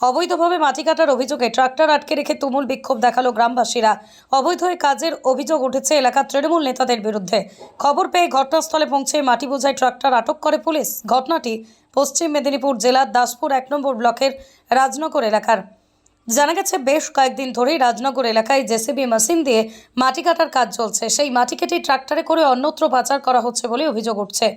অবৈধভাবে মাটি কাটার অভিযোগে ট্রাক্টর আটকে রেখে তুমুল বিক্ষোভ দেখাল গ্রামবাসীরা। অবৈধ কাজের অভিযোগ উঠেছে এলাকার তৃণমূল নেতাদের বিরুদ্ধে। খবর পেয়ে ঘটনাস্থলে পৌঁছে মাটি বোঝায় ট্রাক্টর আটক করে পুলিশ। ঘটনাটি পশ্চিম মেদিনীপুর জেলার দাসপুর এক নম্বর ব্লকের রাজনগর এলাকার। জানা গেছে, বেশ কয়েকদিন ধরেই রাজনগর এলাকায় জেসিবি মেশিন দিয়ে মাটি কাটার কাজ চলছে। সেই মাটি কেটে ট্রাক্টরে করে অন্যত্র পাচার করা হচ্ছে বলে অভিযোগ উঠছে।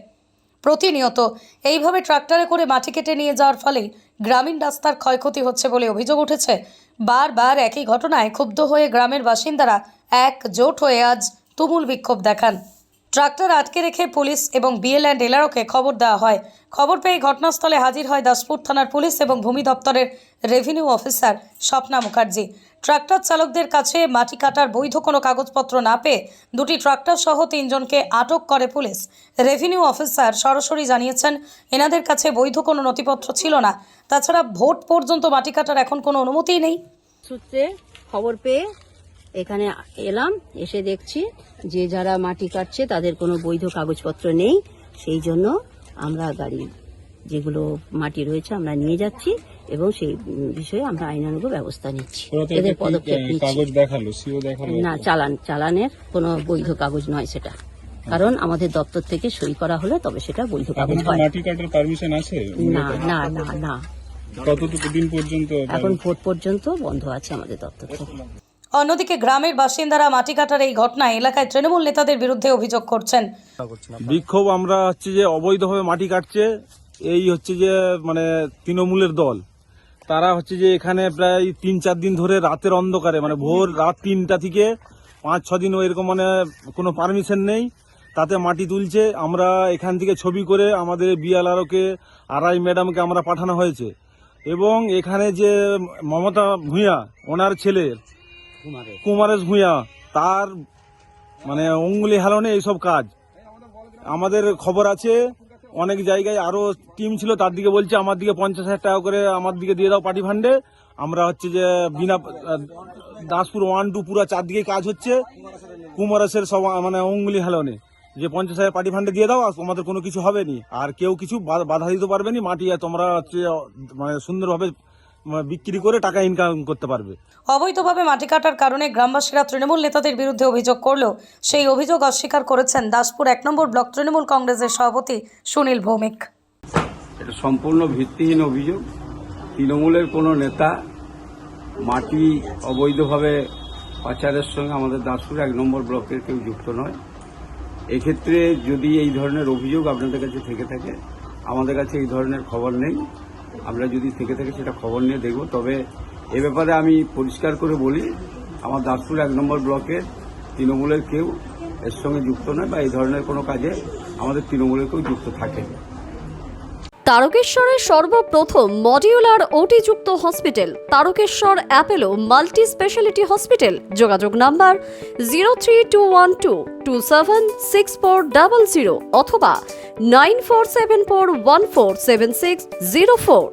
প্রতিনিয়ত এইভাবে ট্রাক্টরে করে মাটি কেটে নিয়ে যাওয়ার ফলে গ্রামীণ রাস্তার ক্ষয়ক্ষতি হচ্ছে বলে অভিযোগ উঠেছে। বারবার একই ঘটনায় ক্ষুব্ধ হয়ে গ্রামের বাসিন্দারা একজোট হয়ে আজ তুমুল বিক্ষোভ দেখান। ট্রাক্টর আটকে রেখে পুলিশ এবং বিএল অ্যান্ড এলারোকে খবর দেওয়া হয়। খবর পেয়ে ঘটনাস্থলে হাজির হয় দাসপুর থানার পুলিশ এবং ভূমি দপ্তরের revenue officer Swapna Mukherjee. Tractor চালকদের কাছে মাটি কাটার বৈধ কোনো কাগজপত্র না পেয়ে দুটি ট্রাক্টর সহ তিনজনকে আটক করে পুলিশ। রেভিনিউ অফিসার সরাসরি জানিয়েছেন, এনাদের কাছে বৈধ কোনো নথিপত্র ছিল না। তাছাড়া ভোট পর্যন্ত মাটি কাটার এখন কোনো অনুমতিই নেই। সূত্রে খবর পেয়ে এখানে এলাম এসে দেখছি যে যারা মাটি কাটছে তাদের কোনো বৈধ কাগজপত্র নেই সেই জন্য আমরা গাড়ি যেগুলো মাটি রয়েছে আমরা নিয়ে যাচ্ছি এবং সেই বিষয়ে আমরা আইনানুগ ব্যবস্থা নিচ্ছি। এদের পদক্ষেপ কাগজ দেখাল সিও দেখাল না চালান চালানের কোনো বৈধ কাগজ নয় সেটা। কারণ আমাদের দপ্তর থেকে সই করা হলে তবে সেটা বৈধ কাগজ হয়। মাটি কাটার পারমিশন আছে না না না না। কতটুকু দিন পর্যন্ত এখন ভোট পর্যন্ত বন্ধ আছে আমাদের দপ্তর থেকে। অন্যদিকে গ্রামের বাসিন্দারা মাটি কাটার এই ঘটনায় এলাকায় তৃণমূল নেতাদের বিরুদ্ধে অভিযোগ করছেন। বিক্ষোভ আমরা হচ্ছে যে অবৈধভাবে মাটি কাটছে, এই হচ্ছে যে মানে তৃণমূলের দল। তারা হচ্ছে যে এখানে প্রায় তিন চার দিন ধরে রাতের অন্ধকারে মানে ভোর রাত তিনটা থেকে পাঁচ, ছ দিন এরকম মানে কোনো পারমিশন নেই। তাতে মাটি তুলছে। আমরা এখান থেকে ছবি করে আমাদের বিএলআরওকে আরআই ম্যাডামকে আমরা পাঠানো হয়েছে। এবং এখানে যে মমতা ভূঁইয়া, ওনার ছেলে কুমারেশ ভূঁইয়া, তার মানে অঙ্গুলি হেলনে এইসব কাজ। আমাদের খবর আছে, অনেক জায়গায় আরও টিম ছিল, তার দিকে বলছে, আমার দিকে পঞ্চাশ হাজার টাকা করে আমার দিকে দিয়ে দাও পার্টি ফান্ডে। আমরা হচ্ছে যে বিনা, দাসপুর ওয়ান, টু পুরো চারদিকে কাজ হচ্ছে। কুমারসের সব মানে অঙ্গুলি হেলনে। যে পঞ্চাশ হাজার পার্টি ফান্ডে দিয়ে দাও, আর তোমাদের কোনো কিছু হবে নি। আর কেউ কিছু বাধা দিতে পারবে নি। মাটি তোমরা হচ্ছে মানে সুন্দরভাবে বিক্রি করে টাকা ইনকাম করতে পারবে। অবৈধভাবে মাটি কাটার কারণে গ্রামবাসীরা তৃণমূল নেতাদের বিরুদ্ধে অভিযোগ করলেও সেই অভিযোগ অস্বীকার করেছেন দাসপুর এক নম্বর ব্লক তৃণমূল কংগ্রেসের সভাপতি সুনীল ভৌমিক। এটা সম্পূর্ণ ভিত্তিহীন অভিযোগ। তৃণমূলের কোনো নেতা মাটি অবৈধভাবে পাচারের সঙ্গে আমাদের দাসপুর এক নম্বর ব্লকের কেউ যুক্ত নয়। এক্ষেত্রে যদি এই ধরনের অভিযোগ আপনাদের কাছে থেকে থাকে আমাদের কাছে এই ধরনের খবর নেই। আমরা যদি থেকে থেকে সেটা খবর নিয়ে দেখব। তবে এ ব্যাপারে আমি পরিষ্কার করে বলি, আমার দাসপুর এক নম্বর ব্লকের তৃণমূলের কেউ এর সঙ্গে যুক্ত নয় বা এই ধরনের কোনো কাজে আমাদের তৃণমূলের কেউ যুক্ত থাকে তারকেশ্বরের সর্বপ্রথম modular ওটিযুক্ত hospital, Tarakeswar Apollo multi speciality hospital, যোগাযোগ number zero three two one two two seven six four double zero অথবা nine four seven four one four seven six zero four